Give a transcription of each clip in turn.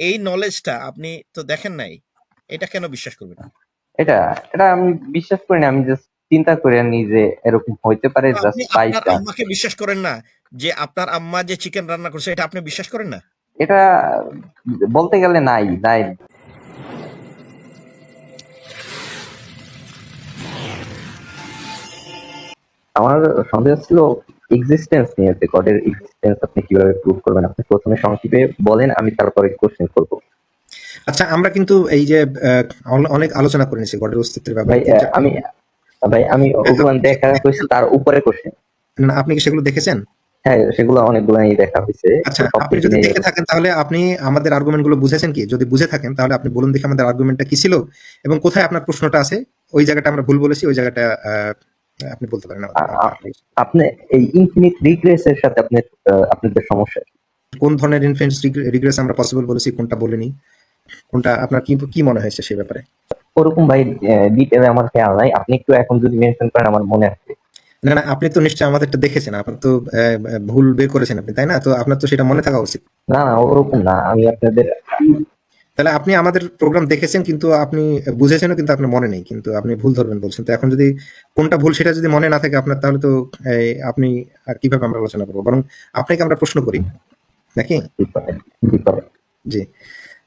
এই নলেজটা আপনি তো দেখেন নাই এটা কেন বিশ্বাস করবেন? এটা এটা আমি বিশ্বাস করি না আমি জাস্ট চিন্তা করে নি যে এরকম হইতে পারে জাস্ট আপনার আম্মাকে বিশ্বাস করেন না যে আপনার আম্মা যে চিকেন রান্না করছে এটা আপনি বিশ্বাস করেন না? এটা বলতে গেলে নাই নাই। আমার সন্দেহ ছিল এক্সিস্টেন্স নিয়ে যে গডের এক্সিস্টেন্স আপনি কীভাবে প্রুভ করবেন? আপনি প্রথমে সংক্ষেপে বলেন আমি তারপরে কোশ্চেন করব। আচ্ছা আমরা কিন্তু এই যে অনেক আলোচনা করে নিয়েছি গডের অস্তিত্বের ব্যাপারে। আমি ভাই আমি ওগুলো দেখা হয়েছে তার উপরে কোশ্চেন না, আপনি কি সেগুলো দেখেছেন? হ্যাঁ সেগুলো অনেকগুলো দেখা হয়েছে। আচ্ছা আপনি যদি দেখে থাকেন তাহলে আপনি আমাদের আর্গুমেন্টগুলো বুঝেছেন কি? যদি বুঝে থাকেন তাহলে আপনি বলুন দেখে আমাদের আর্গুমেন্টটা কি ছিল এবং কোথায় আপনার প্রশ্নটা আছে? ওই জায়গাটা আমরা ভুল বলেছি ওই জায়গাটা আপনি বলতে পারেন আপনি এই ইনফিনিট রিগ্রেস এর সাথে আপনি আপনাদের সমস্যা কোন ধরনের ইনফ্লুয়েন্স রিগ্রেস আমরা পসিবল বলেছি কোনটা বলিনি? কোনটা আপনার কি কি মনে হয়েছে সেই ব্যাপারে? ওরকম ভাই ডিটেলে আমার খেয়াল নাই। আপনি একটু এখন যদি মেনশন করেন আমার মনে আছে। না না আপনি তো নিশ্চয়ই আমাদেরটা দেখেছেন। আপনার তো ভুল বের করেছেন আপনি তাই না? তো আপনার তো সেটা মনে থাকা উচিত। না না ওরকম না। আমি আপনাদের তাহলে আপনি আমাদের প্রোগ্রাম দেখেছেন, কিন্তু আপনি বুঝেছেনও, কিন্তু আপনার মনে নেই। কিন্তু আপনি ভুল ধরবেন বলছেন। তো এখন যদি কোনটা ভুল সেটা যদি মনে না থাকে আপনার, তাহলে তো আপনি কীভাবে আমরা আলোচনা করব? বরং আপনাকে আমরা প্রশ্ন করি, নাকি। জি।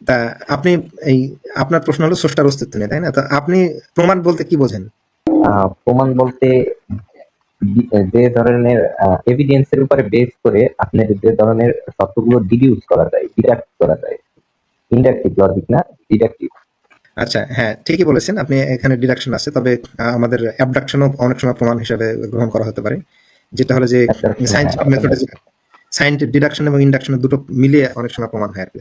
তা আপনি এই, আপনার প্রশ্ন হলো স্রষ্টার অস্তিত্ব নেই তাই না? তো আপনি প্রমাণ বলতে কি বোঝেন? প্রমাণ বলতে যে ধরনের এভিডেন্স এর উপরে বেস করে আপনার যে ধরনের সত্যগুলো ডিডিউস করা যায় ডিডাক্ট করা যায়। ইন্ডাকটিভ লজিক না? ডিডাকটিভ আচ্ছা হ্যাঁ ঠিকই বলেছেন। আপনি এখানে ডিডাকশন আছে তবে আমাদের অ্যাবডাকশনও অনেক সময় প্রমাণ হিসাবে গ্রহণ করা হতে পারে। যেটা হলো যে সাইন্টিফিক মেথডে সাইন্টিফিক ডিডাকশন এবং ইন্ডাকশন দুটো মিলিয়ে অনেক সময় প্রমাণ হয় আর কি।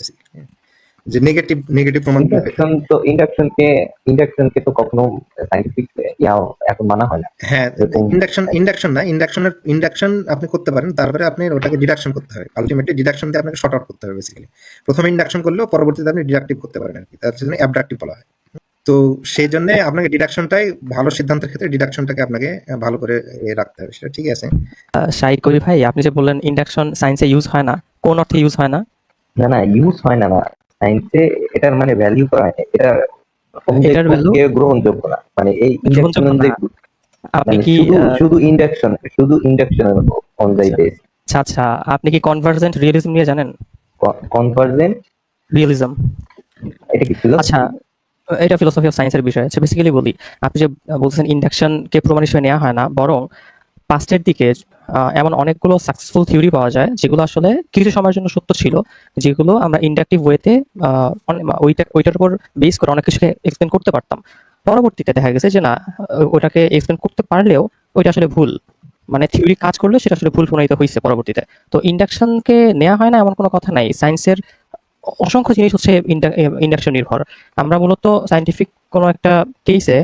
যে নেগেটিভ নেগেটিভ প্রমাণ ইন্ডাকশন তো ইন্ডাকশনকে ইন্ডাকশনকে তো কখনো সাইন্টিফিক ইয়াও এখন মানা হয় না। হ্যাঁ ইন্ডাকশন ইন্ডাকশন না ইন্ডাকশনের ইন্ডাকশন আপনি করতে পারেন তারপরে আপনি ওটাকে ডিডাকশন করতে হবে। আলটিমেটলি ডিডাকশন দিয়ে আপনাকে শর্ট আউট করতে হবে বেসিক্যালি প্রথমে ইন্ডাকশন করলেও পরবর্তীতে আপনি ডিডাকটিভ করতে পারেন আর কি তার জন্য অ্যাবডাকটিভ বলা হয়। তো সেই জন্য আপনাকে ডিডাকশনটাই ভালো সিদ্ধান্তের ক্ষেত্রে ডিডাকশনটাকে আপনাকে ভালো করে রাখতে হবে সেটা ঠিক আছে। শাহিদ কবি ভাই আপনি যে বললেন ইন্ডাকশন সায়েন্সে ইউজ হয় না কোন অর্থে ইউজ হয় না? না না ইউজ হয় না না। সায়েন্সে এটার মানে ভ্যালু করা হয় এটা গ্রহণযোগ্য না। মানে এই ইন্ডাকশন আপনি কি শুধু ইন্ডাকশন শুধু ইন্ডাকশনের অনুযায়ী বেস আচ্ছা আচ্ছা। আপনি কি কনভার্জেন্ট রিয়েলিজম নিয়ে জানেন? কনভার্জেন্ট রিয়েলিজম এটা কি ছিল আচ্ছা এটা ফিলোসফি অফ সায়েন্সের বিষয়। আচ্ছা বেসিক্যালি বলি আপনি যে বলছেন ইন্ডাকশনকে প্রমাণ হিসেবে নেওয়া হয় না বরং পাস্টের দিকে এমন অনেকগুলো সাকসেসফুল থিওরি পাওয়া যায়, যেগুলো আসলে কিছু সময়ের জন্য সত্য ছিল, যেগুলো আমরা ইন্ডাকটিভ ওয়েতে ওইটা, ওইটার উপর বেস করে অনেক কিছুকে এক্সপ্লেন করতে পারতাম। পরবর্তীতে দেখা গেছে যে না ওটাকে এক্সপ্লেন করতে পারলেও ওইটা আসলে ভুল। মানে থিওরি কাজ করলে সেটা আসলে ভুল প্রমাণিত হয়েছে পরবর্তীতে। তো ইন্ডাকশনকে নেওয়া হয় না এমন কোনো কথা নাই। সায়েন্সের অসংখ্য জিনিস হচ্ছে ইন্ডাকশন নির্ভর। আমরা মূলত সায়েন্টিফিক কোনো একটা কেসে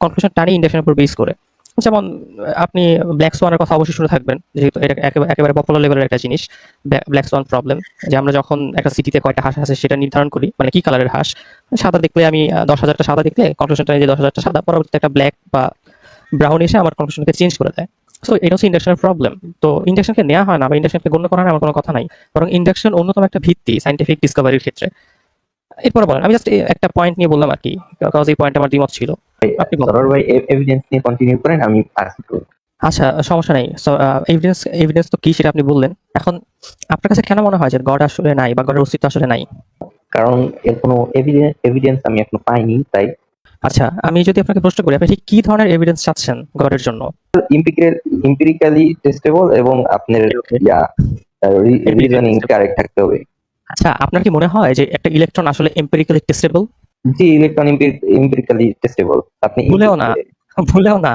কনক্লুশন টানি ইন্ডাকশনের উপর বেস করে। যেমন, আপনি ব্ল্যাক সোয়ানের কথা অবশ্যই শুনে থাকবেন, যেহেতু এটা একেবারে- পপুলার লেভেলের একটা জিনিস ব্ল্যাক সোয়ান প্রবলেম যে আমরা যখন একটা সিটিতে কয়টা হাঁস আছে সেটা নির্ধারণ করি মানে কি কালারের হাঁস, সাদা দেখলে আমি দশ হাজারটা সাদা দেখলে কনক্লুশন টানি যে দশ হাজারটা সাদা, পরবর্তীতে একটা ব্ল্যাক বা ব্রাউন এসে আমার কনক্লুশনকে চেঞ্জ করে দেয়। সো এটা হচ্ছে ইন্ডাকশনের প্রবলেম তো ইন্ডাকশনকে নেওয়া হয় না বা ইন্ডাকশনকে গণ্য করা হয় না, আমার কোনো কথা নাই। বরং ইন্ডাকশন অন্যতম একটা ভিত্তি সাইন্টিফিক ডিসকভারির ক্ষেত্রে। এরপর বলেন, আমি জাস্ট একটা পয়েন্ট নিয়ে বললাম আর কি কারণ এই পয়েন্ট আমার দ্বিমত ছিল। সরোর ভাই এভিডেন্স নিয়ে কন্টিনিউ করেন আমি আসি তো আচ্ছা সমস্যা নেই। এভিডেন্স এভিডেন্স তো কি সেটা আপনি বললেন? এখন আপনার কাছে কেন মনে হয় যে গড আসলে নাই বা গডের অস্তিত্ব আসলে নাই? কারণ এর কোনো এভিডেন্স আমি এখনও পাইনি তাই। আচ্ছা আমি যদি আপনাকে প্রশ্ন করি আপনি ঠিক কি ধরনের এভিডেন্স চাচ্ছেন গডের জন্য? ইম্পিরিক্যালি টেস্টেবল এবং আপনার ইয়া রিজনিং কারেক্ট থাকতে হবে। আচ্ছা আপনার কি মনে হয় যে একটা ইলেকট্রন আসলে এম্পেরিক্যালি টেস্টেবল জি ইলেকট্রন টেস্টেবল আপনি ভুলেও না। ভুলেও না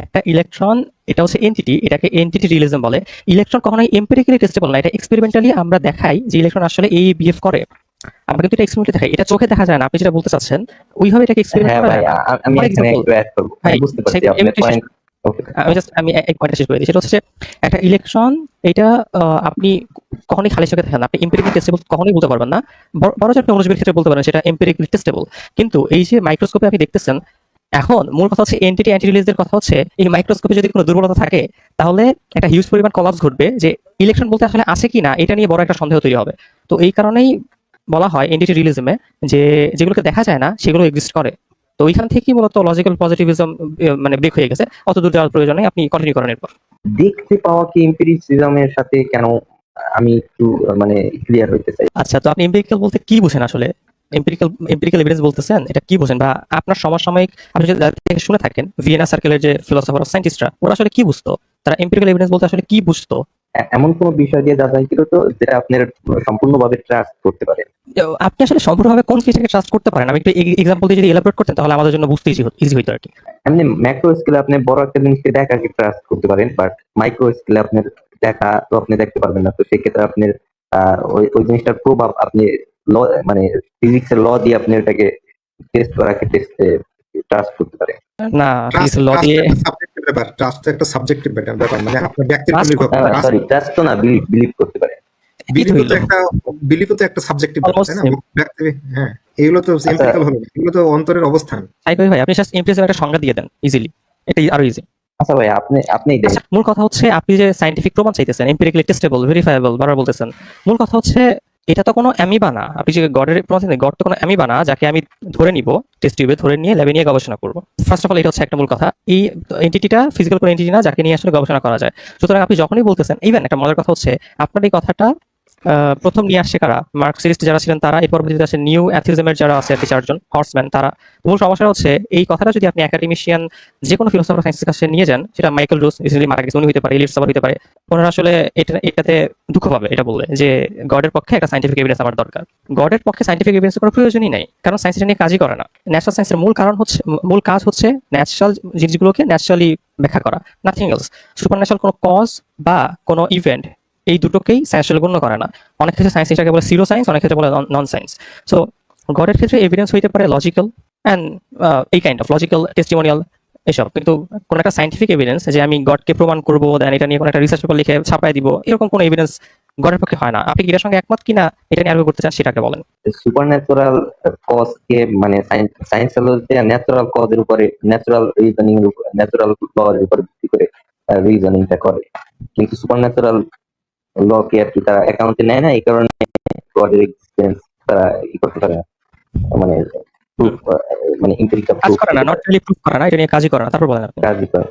একটা ইলেকট্রন এটা হচ্ছে এন্টিটি এটাকে এন্টিটি রিলিজম বলে। ইলেকট্রন কখনোই এম্পেরিক্যালি টেস্টেবল না এটা এক্সপেরিমেন্টালি আমরা দেখাই যে ইলেকট্রন আসলে এই বিহেভ করে। আমরা কিন্তু এটা এক্সপেরিমেন্টে দেখাই। এটা চোখে দেখা যায় না আপনি যেটা বলতে চাচ্ছেন ওইভাবে এটাকে এক্সপেরিমেন্ট হ্যাঁ করা যায় আমি এখানে একটু অ্যাড করব। বুঝতে পারছি আপনার পয়েন্ট আমি জাস্ট আমি এক পয়েন্টটা শেষ করে দিই। সেটা হচ্ছে একটা ইলেকট্রন এটা আপনি কখনোই খালি চোখে আপনি টেস্টেবল কখনোই বলতে পারবেন না। আপনি অনুজীবের ক্ষেত্রে বলতে পারেন সেটা টেস্টেবল কিন্তু এই যে মাইক্রোস্কোপে আপনি দেখতেছেন, এখন মূল কথা হচ্ছে এন্টিটি অ্যান্টি রিলিজের কথা হচ্ছে, এই মাইক্রোস্কোপে যদি কোনো দুর্বলতা থাকে, তাহলে একটা হিউজ পরিমাণ কলাপস ঘটবে যে ইলেকট্রন বলতে আসলে আছে কি না, এটা নিয়ে বড় একটা সন্দেহ তৈরি হবে। তো এই কারণেই বলা হয় এনটিটি রিলিজমে যে যেগুলোকে দেখা যায় না, সেগুলো এক্সিস্ট করে। তো ওইখান থেকেই মূলত লজিক্যাল পজিটিভিজম মানে ব্রেক হয়ে গেছে। অত দূর যাওয়ার প্রয়োজন নেই আপনি কন্টিনিউ করেন এরপর। দেখতে পাওয়া কি এমপিরিসিজমের সাথে কেন আমি একটু মানে ক্লিয়ার হইতে চাই? আচ্ছা তো আপনি এম্পিরিক্যাল বলতে কি বুঝেন আসলে? এম্পিরিক্যাল এম্পিরিক্যাল এভিডেন্স বলতেছেন এটা কি বুঝেন? বা আপনার সমসাময়িক আপনি যদি থেকে শুনে থাকেন ভিয়েনা সার্কেলের যে ফিলোসফার অফ সায়েন্টিস্টরা ওরা আসলে কি বুঝতো? তারা এম্পিরিক্যাল এভিডেন্স বলতে আসলে কি বুঝতো? এমন কোন বিষয় দিয়ে যাচাই ছিল তো যেটা আপনার সম্পূর্ণভাবে ট্রাস্ট করতে পারেন আপনি আসলে সম্পূর্ণভাবে কোন জিনিসটাকে ট্রাস্ট করতে পারেন? আমি একটু এক্সাম্পল দিয়ে যদি এলাবোরেট করতেন তাহলে আমাদের জন্য বুঝতে ইজি ইজি হইতো আর কি। এমনি ম্যাক্রো স্কেলে আপনি বড় একটা জিনিসকে দেখা কি ট্রাস্ট করতে পারেন বাট মাইক্রো স্কেলে আপনার দেখা তো আপনি দেখতে পারবেন না। তো সেক্ষেত্রে আপনার আহ, ওই ওই জিনিসটার প্রভাব আপনি ল মানে ফিজিক্স এর ল দিয়ে আপনি ওটাকে টেস্ট করাকে টেস্ট ট্রাস্ট করতে পারেন। না ট্রাস্ট ল দিয়ে সাবজেক্টিভ ব্যাপার ট্রাস্ট একটা সাবজেক্টিভ ব্যাপার মানে আপনার করে Trust সরি ট্রাস্ট তো না বিলিভ বিলিভ করতে পারেন। বিলিভ তো একটা বিলিভ তো একটা সাবজেক্টিভ তাই না? হ্যাঁ এগুলো তো এমপিরিক্যাল হলো না এগুলো তো অন্তরের অবস্থান। সাইকোই ভাই আপনি জাস্ট এমপিএস একটা সংজ্ঞা দিয়ে দেন ইজিলি এটা আরও ইজি আচ্ছা ভাই আপনি আপনি আচ্ছা মূল কথা হচ্ছে আপনি যে সাইন্টিফিক প্রমাণ চাইতেছেন এম্পিরিক্যালি টেস্টেবল ভেরিফাইবল বারবার বলতেছেন মূল কথা হচ্ছে এটা তো কোনো অ্যামিবা না। আপনি যে গডের প্রমাণ চাইছেন, গড তো কোনো অ্যামিবা না যাকে আমি ধরে নিব টেস্ট টিউবে ধরে নিয়ে ল্যাবে নিয়ে গবেষণা করব। ফার্স্ট অফ অল এটা হচ্ছে একটা মূল কথা। এই এন্টিটিটা ফিজিক্যাল কোনো এন্টিটি না যাকে নিয়ে আসলে গবেষণা করা যায়। সুতরাং আপনি যখনই বলতেছেন ইভেন একটা মজার কথা হচ্ছে আপনার এই কথাটা প্রথম নিয়ে আসছে কারা? মার্কসিস্ট যারা ছিলেন তারা, এই পরবর্তীতে আসে নিউ অ্যাথিজমের যারা আছে, আর কি, চারজন হর্সম্যান তারা। মূল সমস্যা হচ্ছে, এই কথাটা যদি আপনি একাডেমিশিয়ান যে কোনো ফিলোসফার সায়েন্সের কাছে নিয়ে যান, সেটা মাইকেল রুস রিসেন্টলি মারা গেছে উনি হতে পারে ইলিট সাবার হতে পারে, ওনারা আসলে এটা, এটাতে দুঃখ পাবে, এটা বললে, যে গডের পক্ষে একটা সাইন্টিফিক এভিডেন্স আমার দরকার। গডের পক্ষে সাইন্টিফিক এভিডেন্স কোনো প্রয়োজনই নাই, কারণ সায়েন্স এটা নিয়ে কাজই করে না। ন্যাচারাল সায়েন্সের মূল কারণ হচ্ছে, মূল কাজ হচ্ছে ন্যাচারাল জিনিসগুলোকে ন্যাচারালি ব্যাখ্যা করা নাথিং এলস সুপার ন্যাচারাল কোনো কজ বা কোনো ইভেন্ট এই দুটোকেই সায়েন্স গণ্য করে না। অনেক ক্ষেত্রে সায়েন্স এটাকে বলে সিরো সায়েন্স অনেক ক্ষেত্রে বলে নন সায়েন্স সো গডের ক্ষেত্রে এভিডেন্স হইতে পারে লজিক্যাল অ্যান্ড এই কাইন্ড অফ লজিক্যাল টেস্টিমোনিয়াল এসব। কিন্তু কোনো একটা সাইন্টিফিক এভিডেন্স যে আমি গডকে প্রমাণ করব দেন এটা নিয়ে কোনো একটা রিসার্চ পেপার লিখে ছাপাই দিব, এরকম কোনো এভিডেন্স গডের পক্ষে হয় না। আপনি এটার সঙ্গে একমত কিনা, এটা নিয়ে আরও করতে চান, সেটাকে বলেন। সুপার ন্যাচারাল কজ কে মানে সায়েন্স যে ন্যাচারাল কজ এর উপরে ন্যাচারাল রিজনিং উপর ন্যাচারাল ল এর উপর ভিত্তি করে রিজনিংটা করে। কিন্তু সুপার ন্যাচারাল ল কে আর কি তারা অ্যাকাউন্টে নেয় না এই কারণে গডের এক্সিস্টেন্স তারা ই করতে পারে মানে মানে কাজ করে না নট রিলি প্রুফ করে না এটা নিয়ে কাজই করে না তারপর বলেন কাজই করে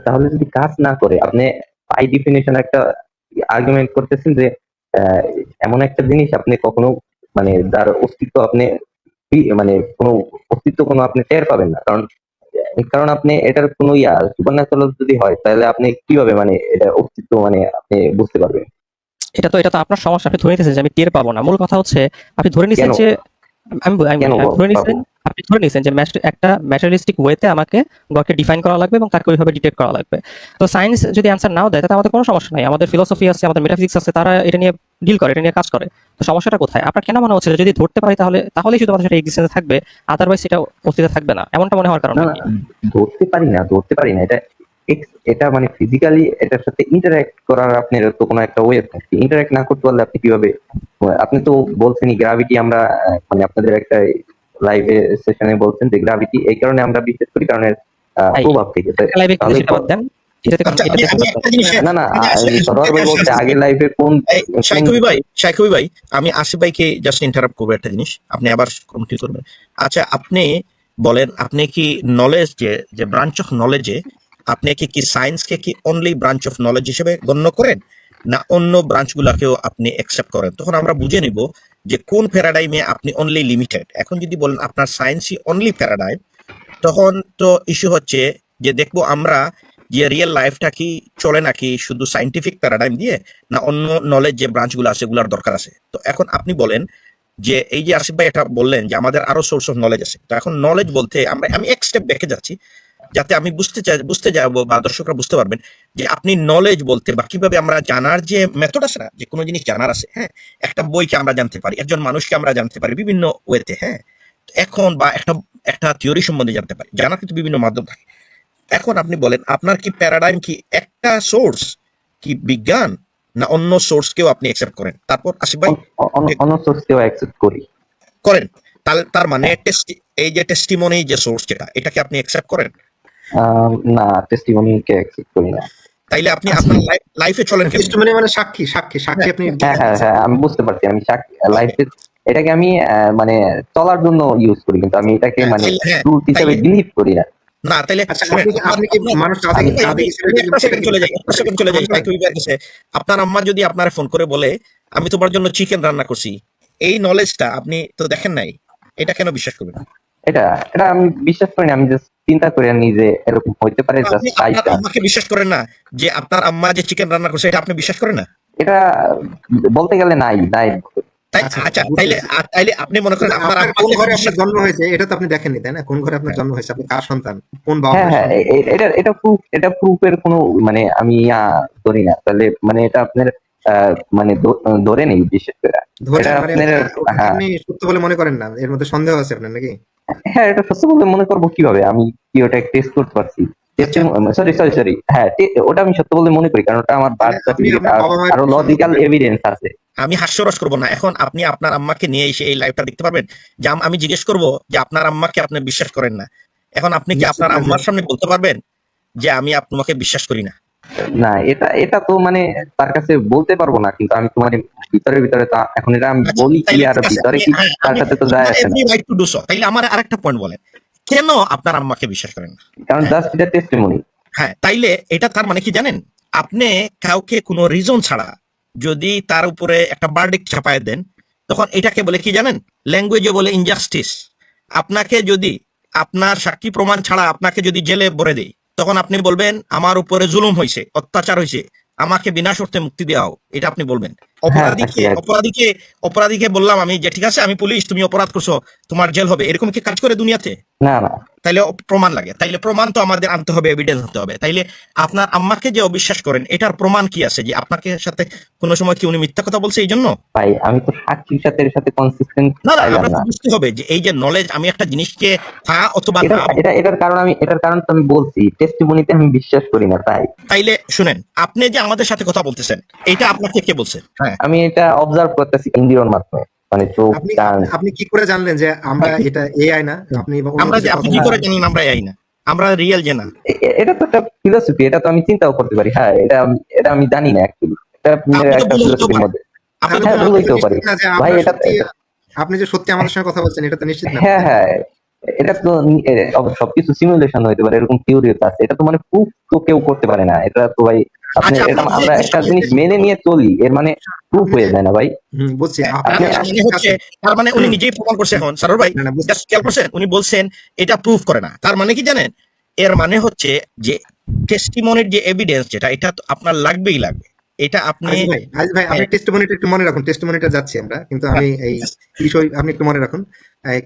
তাহলে- যদি কাজ না করে আপনি বাই ডিফিনিশন একটা আর্গুমেন্ট করতেছেন যে এমন একটা জিনিস আপনি কখনো মানে যার অস্তিত্ব আপনি মানে কোনো অস্তিত্ব কোনো আপনি টের পাবেন না। কারণ কারণ আপনি এটার কোনো ইয়া সুপার ন্যাচারাল যদি হয় তাহলে আপনি কীভাবে মানে এটা অস্তিত্ব মানে আপনি বুঝতে পারবেন? এটা তো এটা তো আপনার সমস্যা আপনি ধরে নিতেছেন যে আমি টের পাবো না। মূল কথা হচ্ছে আপনি ধরে নিছেন যে আমি ধরে নিছেন আপনি ধরে নিছেন যে একটা ম্যাটেরিয়ালিস্টিক ওয়েতে আমাকে গডকে ডিফাইন করা লাগবে এবং তাকে ওইভাবে ডিটেক্ট করা লাগবে। তো সায়েন্স যদি অ্যান্সার নাও দেয় তাতে আমাদের কোনো সমস্যা নাই। আমাদের ফিলোসফি আছে আমাদের মেটাফিজিক্স আছে তারা এটা নিয়ে ডিল করে এটা নিয়ে কাজ করে। তো সমস্যাটা কোথায়? আপনার কেন মনে হচ্ছে যে যদি ধরতে পারি তাহলে তাহলেই শুধুমাত্র সেটা এক্সিস্টেন্স থাকবে আদারওয়াইজ সেটা অস্তিত্ব থাকবে না। এমনটা মনে হওয়ার কারণ ধরতে পারি না ধরতে পারি না। এটা এটা মানে ফিজিক্যালি এটার সাথে ইন্টারঅ্যাক্ট করার আপনার তো কোনো একটা ওয়ে থাকছে ইন্টারঅ্যাক্ট না করতে পারলে আপনি কীভাবে আপনি তো বলছেনই গ্রাভিটি আমরা মানে আপনাদের একটা লাইভে সেশনে বলছেন যে গ্রাভিটি এই কারণে আমরা বিশ্বাস করি কারণ এর আহ, প্রভাব থেকে। আচ্ছা না না সরোয়ার ভাই বলছে আগে লাইভে কোন এই, শাইখুবি ভাই শাইখুবি ভাই আমি আসিফ ভাইকে জাস্ট ইন্টারাপ্ট করব একটা জিনিস। আপনি আবার কমিটি করবেন। আচ্ছা আপনি বলেন আপনি কি নলেজ যে যে ব্রাঞ্চ অফ নলেজে আপনি কি কি সায়েন্সকে কি অনলি ব্রাঞ্চ অফ নলেজ হিসেবে গণ্য করেন? না, অন্য ব্রাঞ্চগুলোকেও আপনি অ্যাকসেপ্ট করেন? তখন আমরা বুঝে নিব যে কোন প্যারাডাইমে আপনি অনলি লিমিটেড এখন যদি বলেন আপনার সায়েন্সই অনলি প্যারাডাইম তখন তো ইস্যু হচ্ছে যে দেখব আমরা যে রিয়েল লাইফটা কি, চলে নাকি শুধু সাইন্টিফিক প্যারাডাইম দিয়ে, না অন্য নলেজ যে ব্রাঞ্চগুলো আছে সেগুলোর দরকার আছে? তো এখন আপনি বলেন যে, এই যে আসিফ ভাই এটা বললেন যে আমাদের আরও সোর্স অফ নলেজ আছে। তো এখন নলেজ বলতে আমরা, আমি এক স্টেপ ব্যাকে যাচ্ছি। যাতে আমি বুঝতে চাই বুঝতে যাব বা দর্শকরা বুঝতে পারবেন যে আপনি নলেজ বলতে বা কীভাবে আমরা জানার যে মেথড আছে না যে কোনো জিনিস জানার আছে হ্যাঁ? একটা বইকে আমরা জানতে পারি একজন মানুষকে আমরা জানতে পারি বিভিন্ন ওয়েতে হ্যাঁ? এখন বা একটা একটা থিওরি সম্বন্ধে জানতে পারি জানার কিন্তু বিভিন্ন মাধ্যম থাকে। এখন আপনি বলেন আপনার কি প্যারাডাইম কি একটা সোর্স কি বিজ্ঞান না অন্য সোর্স সোর্সকেও আপনি অ্যাকসেপ্ট করেন? তারপর আসিফ ভাই অন্য- সোর্সকেও অ্যাকসেপ্ট করি। করেন তাহলে তার মানে টেস্টি এই যে টেস্টিমনি যে সোর্স যেটা এটাকে আপনি অ্যাকসেপ্ট করেন? আহ, না টেস্টিমনিকে অ্যাকসেপ্ট করি না। তাইলে আপনি আপনার লাইফে চলেন টেস্টিমনি মানে সাক্ষী সাক্ষী সাক্ষী আপনি হ্যাঁ হ্যাঁ হ্যাঁ আমি বুঝতে পারছি আমি লাইফে এটাকে আমি মানে চলার জন্য ইউজ করি কিন্তু আমি এটাকে হ্যাঁ, মানে হ্যাঁ, হিসেবে বিলিভ করি না। না তাহলে আচ্ছা কি- আপনার আম্মা যদি আপনার ফোন করে বলে আমি তোমার জন্য চিকেন রান্না করছি। এই নলেজটা আপনি তো দেখেন নাই এটা কেন বিশ্বাস করবেন? এটা এটা আমি বিশ্বাস করি না আমি জাস্ট চিন্তা করে আনি যে এরকম হইতে পারে আম্মাকে বিশ্বাস করেন না যে আপনার আম্মা যে চিকেন রান্না করছে এটা আপনি বিশ্বাস করেন না? এটা বলতে গেলে নাই নাই। আচ্ছা, আচ্ছা তাইলে তাইলে আপনি মনে করেন আপনার আপনার কোন ঘরে আপনার জন্ম হয়েছে এটা তো আপনি দেখেননি তাই না? কোন ঘরে আপনার জন্ম হয়েছে আপনি কার সন্তান? কোন বাবা হ্যাঁ হ্যাঁ এটা এটা প্রুফ এটা প্রুফের কোনো মানে আমি ধরি না। তাহলে মানে এটা আপনার আহ, মানে ধ- ধরে নেই বিশেষ করে। ধরে মানে হ্যাঁ আপনি সত্য বলে মনে করেন না? এর মধ্যে সন্দেহ আছে আপনার নাকি? হ্যাঁ এটা সত্য বলে মনে করব কীভাবে? আমি কি ওটা টেস্ট করতে পারছি। সরি সরি সরি হ্যাঁ ওটা আমি সত্য বলে মনে করি কারণ ওটা আমার বার্থ সার্টিফিকেট আরও লজিক্যাল এভিডেন্স আছে। আমি হাস্যরস করব না। এখন আপনি আপনার আম্মাকে নিয়ে এসে এই লাইভটা দেখতে পারবেন যে আমি জিজ্ঞেস করব যে আপনার আম্মাকে আপনি বিশ্বাস করেন না। এখন আপনি কি আপনার আম্মার সামনে বলতে পারবেন যে আমি আপ- তোমাকে বিশ্বাস করি না? না এটা এটা তো মানে তার কাছে বলতে পারব না কিন্তু আমি তোমার ভিতরে ভিতরে তো এখন এটা আমি আচ্ছা, বলি কি আর ভিতরে কি তার সাথে তো যায় আসে তাইলে আমার আরেকটা পয়েন্ট বলেন কেন আপনার আম্মাকে বিশ্বাস করেন না? কারণ জাস্ট এটা টেস্টিমনি হ্যাঁ তাইলে এটা তার মানে কি জানেন? আপনি কাউকে কোনো রিজন ছাড়া যদি তার উপরে একটা বার্ডিক ছাপায় দেন তখন এটাকে বলে কি জানেন? ল্যাঙ্গুয়েজে বলে ইনজাস্টিস আপনাকে যদি আপনার সাক্ষী প্রমাণ ছাড়া আপনাকে যদি জেলে ভরে দেয় তখন আপনি বলবেন আমার উপরে জুলুম হয়েছে অত্যাচার হয়েছে আমাকে বিনা শর্তে মুক্তি দেওয়া হোক। এটা আপনি বলবেন। অপরাধীকে হ্যাঁ, অপরাধীকে অপরাধীকে বললাম আমি যে ঠিক আছে আমি পুলিশ তুমি অপরাধ করছ তোমার জেল হবে। এরকম কি কাজ করে দুনিয়াতে? না না। তাইলে প্রমাণ লাগে। তাইলে প্রমাণ তো আমাদের আনতে হবে এভিডেন্স আনতে হবে। তাইলে আপনার আম্মাকে যে অবিশ্বাস করেন এটার প্রমাণ কি আছে যে আপনাকে সাথে কোনো সময় কি উনি মিথ্যা কথা বলছে এই জন্য? ভাই আমি তো সাক্ষীর সাথে এর সাথে কনসিস্টেন্ট না না আমরা বুঝতে হবে যে এই যে নলেজ আমি একটা জিনিসকে হ্যাঁ অথবা এটা না এটা এটার কারণ আমি এটার কারণ তো আমি বলছি। টেস্টিমনিতে আমি বিশ্বাস করি না তাই। তাইলে শুনেন আপনি যে আমাদের সাথে কথা বলতেছেন এটা আপনাকে কে বলছে? হ্যাঁ। আমি এটা অবজার্ভ করতেছি ইন্দ্রিয়র মাধ্যমে মানে চোখ আপনি কান। আপনি কি করে জানলেন যে আমরা এটা এআই না? আপনি আমরা যে আপনি কি করে জানেন আমরা এই না? আমরা রিয়েল যে না? এটা তো একটা ফিলোসফি এটা তো আমি চিন্তাও করতে পারি। হ্যাঁ এটা এটা আমি জানি না অ্যাকচুয়ালি এটা আপনি একটা ফিলোসফির মধ্যে। হ্যাঁ, পারে। ভাই, এটা- সত্যি- আপনি যে সত্যি আমাদের সঙ্গে কথা বলছেন এটা তো নিশ্চিত না। হ্যাঁ হ্যাঁ। এটা তো সবকিছু সিমুলেশন হইতে পারে এরকম থিওরি আছে। এটা তো মানে প্রুফ তো কেউ করতে পারে না। এটা তো ভাই আপনি আচ্ছা, আমরা একটা জিনিস মেনে নিয়ে চলি এর মানে প্রুফ হয়ে যায় না ভাই। বুঝছি। মানে হচ্ছে তার মানে উনি নিজেই প্রমাণ করছে এখন সারোর ভাই। খেয়াল করছেন উনি বলছেন এটা প্রুফ করে না। তার মানে কি জানেন? এর মানে হচ্ছে যে টেস্টিমনির যে এভিডেন্স যেটা এটা তো আপনার লাগবেই লাগবে। এটা আপনি আজ ভাই আপনি হ্যাঁ। টেস্টিমনিটা একটু মনে রাখুন। টেস্টিমনিটা যাচ্ছি আমরা। কিন্তু আমি এই বিষয় আপনি একটু মনে রাখুন।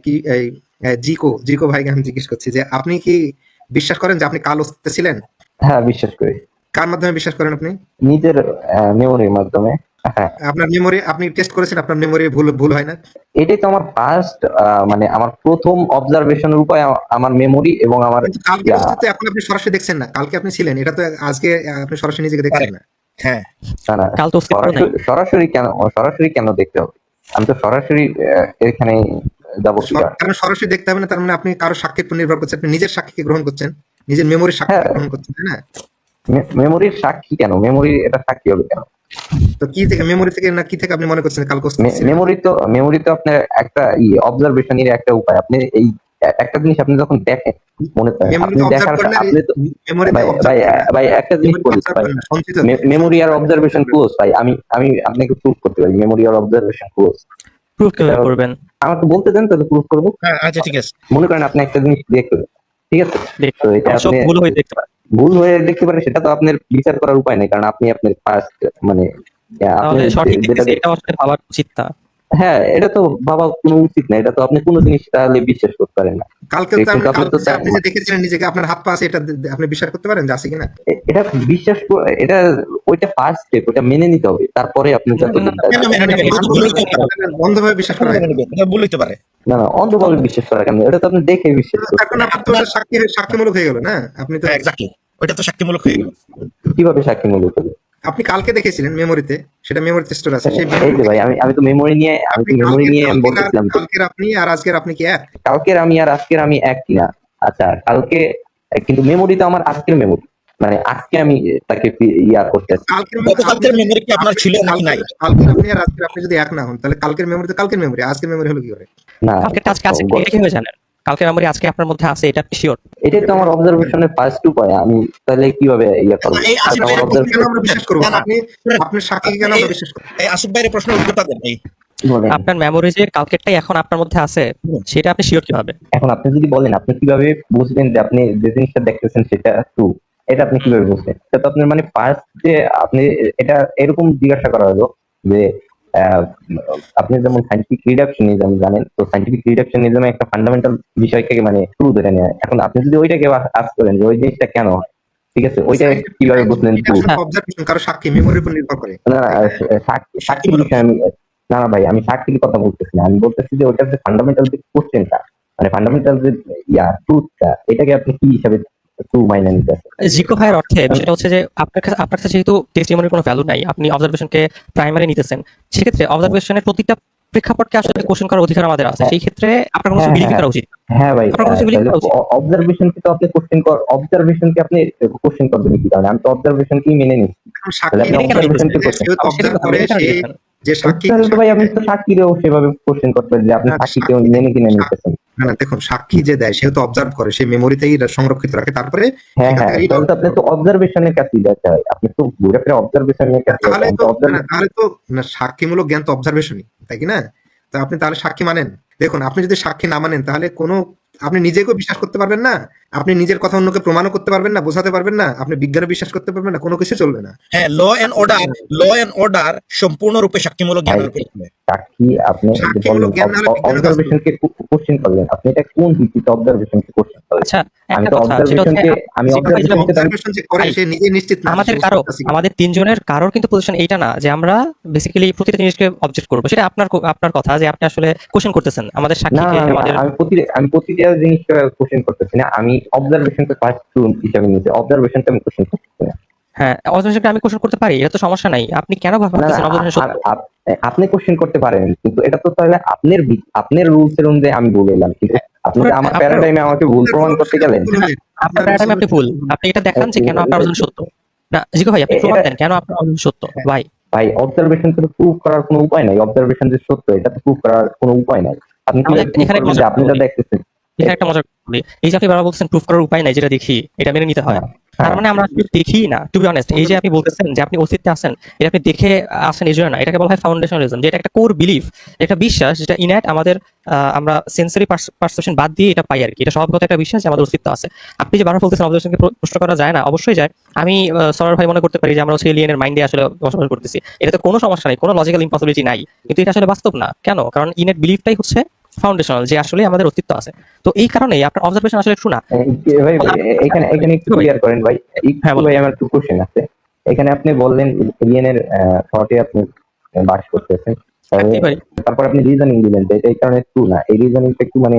কি এই এই জিকো জিকো ভাইকে আমি জিজ্ঞেস করছি যে আপনি কি বিশ্বাস করেন যে আপনি কাল অস্তিত্বে ছিলেন? হ্যাঁ বিশ্বাস করি। কার মাধ্যমে বিশ্বাস করেন আপনি? নিজের মেমোরির মাধ্যমে। হ্যাঁ আপনার মেমোরি আপনি টেস্ট করেছেন আপনার মেমোরি ভুল ভুল হয় না? এটাই তো আমার ফার্স্ট মানে আমার প্রথম অবজারভেশনের উপায় আমার মেমোরি এবং আমার কালকে এখন আপনি সরাসরি দেখছেন না। কালকে আপনি ছিলেন এটা তো আজকে আপনি সরাসরি নিজেকে দেখছেন না। হ্যাঁ। না, না, কাল তো সরাসরি- সরাসরি কেন সরাসরি কেন দেখতে হবে? আমি তো সরাসরি আহ, এখানে যাব কারণ সরাসরি দেখতে হবে না তার মানে আপনি কারও উপর নির্ভর করছেন আপনি নিজের সাক্ষীকে গ্রহণ করছেন নিজের মেমোরির সাক্ষী হ্যাঁ। গ্রহণ করছেন তাই না? মেমোরির সাক্ষী কেন? মেমোরি এটা সাক্ষী হবে কেন? তো কি থেকে মেমোরি থেকে না কি থেকে আপনি মনে করছেন অস্তিত্বে ছিলেন? মেমোরি তো মেমোরি তো আপনার একটা ই অবজারভেশনের একটা উপায়। আপনি এই একটা জিনিস আপনি যখন দেখেন মনে করেন আপনি দেখার আপনি তো মেমোরি ভাই ভাই ভাই একটা জিনিস বলি ভাই। মেমোরি আর অবজারভেশন ক্লোজ ভাই। আমি আমি আপনাকে প্রুফ করতে পারি মেমোরি আর অবজারভেশন ক্লোজ প্রুফ কীভাবে করবেন? আমাকে বলতে দেন তাহলে প্রুফ করব। হ্যাঁ আচ্ছা ঠিক আছে। মনে করেন আপনি একটা জিনিস দেখলেন ঠিক আছে? দেখ তো এটা আপনি ভুল হয়ে দেখতে পারেন। ভুল হয়ে দেখতে পারেন সেটা তো আপনার বিচার করার উপায় নেই কারণ আপনি আপনার ফার্স্ট মানে আপনি সঠিক এটা আসলে ভাবার উচিত না। হ্যাঁ এটা তো ভাবা কোনো উচিত না এটা তো আপনি কোনো জিনিস তাহলে বিশ্বাস করতে পারেন না কালকে আপনি দেখেছিলেন নিজেকে আপনার হাত পা আছে এটা আপনি বিশ্বাস করতে পারেন আছে কিনা এটা বিশ্বাস এটা ওইটা ফার্স্ট স্টেপ ওটা মেনে নিতে হবে তারপরে আপনি যত। বন্ধভাবে বিশ্বাস করা হয় এটা ভুল পারে না না অন্ধভাবে বিশ্বাস করা কেন এটা তো আপনি দেখে বিশ্বাস এখন আপনার তো সাক্ষী সাক্ষীমূলক হয়ে গেল না আপনি তো এক্স্যাক্টলি ওইটা তো সাক্ষীমূলক হয়ে গেল কীভাবে সাক্ষী মূল্য করবে আপনি কালকে দেখেছিলেন মেমোরিতে সেটা মেমোরি স্টোর আছে সেই ভাই আমি আমি তো মেমোরি নিয়ে আমি তো মেমোরি নিয়ে আমি কালকের- আপনি আর আজকের আপনি কি এক? কালকের আমি আর আজকের আমি এক কিনা। আচ্ছা কালকে কিন্তু মেমোরি তো আমার আজকের মেমোরি মানে আজকে আমি তাকে ইয়া করতেছি। কালকের গতকালকের মেমোরি কি আপনার ছিল নাকি নাই? কালকের আপনি আর আজকের আপনি যদি এক না হন তাহলে কালকের মেমোরি তো কালকের মেমোরি আজকের মেমোরি হলো কি করে? না কালকে আজকে আছে গ- এটা কীভাবে জানেন কালকে মেমোরি আজকে আপনার মধ্যে আছে এটা শিওর এটাই তো আমার অবজারভেশনের ফার্স্ট উপায়। আমি তাহলে কীভাবে ইয়া করব। আপনি আপনার সাক্ষী কেন আমরা বিশ্বাস করব এই আসিফ ভাইয়ের প্রশ্নের উত্তরটা দেন এই আপনার মেমোরি যে কালকেরটাই এখন আপনার মধ্যে আছে সেটা আপনি শিওর কীভাবে? এখন আপনি যদি বলেন আপনি কীভাবে বুঝবেন যে আপনি যে জিনিসটা দেখতেছেন সেটা ট্রু এটা আপনি কীভাবে বুঝবেন? সেটা তো আপনার মানে ফার্স্ট যে আপনি এটা এরকম জিজ্ঞাসা করা হলো যে আপনি যেমন সাইন্টিফিক রিডাকশনিজম জানেন তো সাইন্টিফিক রিডাকশনিজমে একটা ফান্ডামেন্টাল বিষয়কে মানে ট্রু ধরে নেয়। এখন আপনি যদি ওইটাকে আস করেন যে ওই জিনিসটা কেন হয়? ঠিক আছে? ওইটা কীভাবে বুঝলেন কারও সাক্ষী মেমোরির উপর নির্ভর করে। না না, সাক্ষী সাক্ষীর আমি না না ভাই আমি সাক্ষীর কথা বলতেছি না। আমি বলতেছি যে ওইটার যে ফান্ডামেন্টাল যে কোশ্চেনটা মানে ফান্ডামেন্টাল যে ইয়া ট্রুথটা এটাকে আপনি কি হিসাবে মাইনে জিকো ভাইয়ের অর্থে বিষয়টা হচ্ছে যে আপনার কাছে আপনার কাছে যেহেতু টেস্টিমনির কোনো ভ্যালু নাই আপনি অবজারভেশনকে প্রাইমারি নিতেছেন সেক্ষেত্রে অবজারভেশনের প্রতিটা প্রেক্ষাপটকে আসলে কোশ্চেন করার অধিকার আমাদের আছে। সেই ক্ষেত্রে আপনার কোনো হ্যাঁ, বিলিভ হ্যাঁ। করা উচিত হ্যাঁ ভাই আপনার কাছে believe করা উচিত। অবজারভেশনকে তো আপনি কোশ্চেন কর অবজারভেশনকে আপনি কোশ্চেন করবেন কি কারণে? আমি তো মেনে এখন সাক্ষী তাহলে আপনি এটা কেন observation যে- কেন সাক্ষী ভাই আপনি তো সাক্ষীরেও সেভাবে কোশ্চেন করতে যে আপনি না, সাক্ষীকেও মেনে কিনে নিতেছেন। না না দেখুন সাক্ষী যে দেয় সেও তো অবজার্ভ করে সে মেমোরিতেই সংরক্ষিত রাখে। তারপরে হ্যাঁ হ্যাঁ আপনি তো অবজারভেশনের কাছেই যেতে হয়। আপনি তো ঘুরে ফিরে অবজারভেশনের কাছে তাহলে তো তো observe- তাহলে তো না, সাক্ষীমূলক জ্ঞান তো অবজারভেশনই তাই কি না? তো আপনি তাহলে সাক্ষী মানেন। দেখুন আপনি যদি সাক্ষী না মানেন তাহলে কোনো আপনি নিজেকেও বিশ্বাস করতে পারবেন না। আপনি নিজের কথা অন্যকে প্রমাণও করতে পারবেন না বোঝাতে পারবেন না আপনি বিজ্ঞানে বিশ্বাস করতে পারবেন না কোনো কিছু চলবে না। হ্যাঁ law and order law and order সম্পূর্ণরূপে সাক্ষীমূলক জ্ঞানের সাক্ষী আপনি অবজারভেশনকে কোশ্চেন করলেন আপনি এটা কোন ভিত্তিতে অবজারভেশনকে কোশ্চেন করলেন? আচ্ছা আমি একটা কথা সেটা হচ্ছে অবজারভেশন যে করে সে নিজে নিশ্চিত না আমাদের কারও আমাদের তিনজনের কারোর কিন্তু পজিশন এইটা না যে আমরা বেসিক্যালি প্রতিটা জিনিসকে অবজেক্ট করব। সেটা আপনার আপনার কথা যে আপনি আসলে কোশ্চেন করতেছেন আমাদের সাক্ষীকে না, আমাদের আমি প্রতি আমি প্রতিটা জিনিসকে কোশ্চেন করতেছি না আমি ফার্স্ট ট্রু হিসাবে নিয়েছি অবজারভেশনকে আমি কোশ্চেন না হ্যাঁ অবজারভেশনকে আমি কোশ্চেন করতে পারি এটা তো সমস্যা নাই। আপনি কেন ভাবতেছেন অবজারভেশন আপনি কোশ্চেন করতে পারেন কিন্তু এটা তো তাহলে আপনার আপনার রুলস এর অনুযায়ী আমি বলে এলাম কিন্তু আপনি আমার প্যারাডাইমে আমাকে ভুল প্রমাণ করতে গেলেন। আপনার প্যারাডাইমে আপনি ভুল। আপনি এটা দেখান যে কেন আপনার অবজারভেশন সত্য? না জিকো ভাই আপনি প্রমাণ দেন কেন আপনার অবজারভেশন সত্য? ভাই। ভাই অবজারভেশন তো প্রুভ করার কোনো উপায় নাই। অবজারভেশন যে সত্য এটা তো প্রুভ করার কোনো উপায় নাই। আপনি কি এখানে আপনি যা দেখতেছেন? এখানে একটা মজা করি এই যে আপনি বারবার বলছেন প্রুফ করার উপায় নাই যেটা দেখি এটা মেনে নিতে হয়। তার মানে আমরা দেখি না টু বি অনেস্ট এই যে আপনি বলতেছেন যে আপনি অস্তিত্বে আছেন এটা আপনি দেখে আসেন এই জন্য না। এটাকে বলা হয় ফাউন্ডেশনালিজম যেটা একটা কোর বিলিফ একটা বিশ্বাস যেটা ইনঅ্যাট আমাদের আমরা সেন্সরি পারসেপশন বাদ দিয়ে এটা পাই আর কি এটা স্বভাবগত একটা বিশ্বাস যে আমাদের অস্তিত্ব আছে। আপনি যে বারবার বলতেছেন অবজারভেশনকে প্রশ্ন করা যায় না অবশ্যই যায়। আমি সরার ভাই মনে করতে পারি যে আমরা হচ্ছে এলিয়েনের মাইন্ডে আসলে বসবাস করতেছি। এটাতে কোনো সমস্যা নেই কোনো লজিক্যাল ইম্পসিবিলিটি নাই। কিন্তু এটা আসলে বাস্তব না। কেন? কারণ ইনএট বিলিফটাই হচ্ছে ফাউন্ডেশনাল যে আসলে আমাদের অস্তিত্ব আছে। তো এই কারণেই আপনার অবজারভেশন আসলে ট্রু না। ভাই এখানে এখানে একটু ক্লিয়ার করেন ভাই। একটু ভাই আমার একটু কোশ্চেন আছে। এখানে আপনি বললেন এলিয়েনের থটে আপনি বাস করতেছেন। তারপর আপনি রিজনিং দিলেন যে এই কারণে ট্রু না। এই রিজনিংটা একটু মানে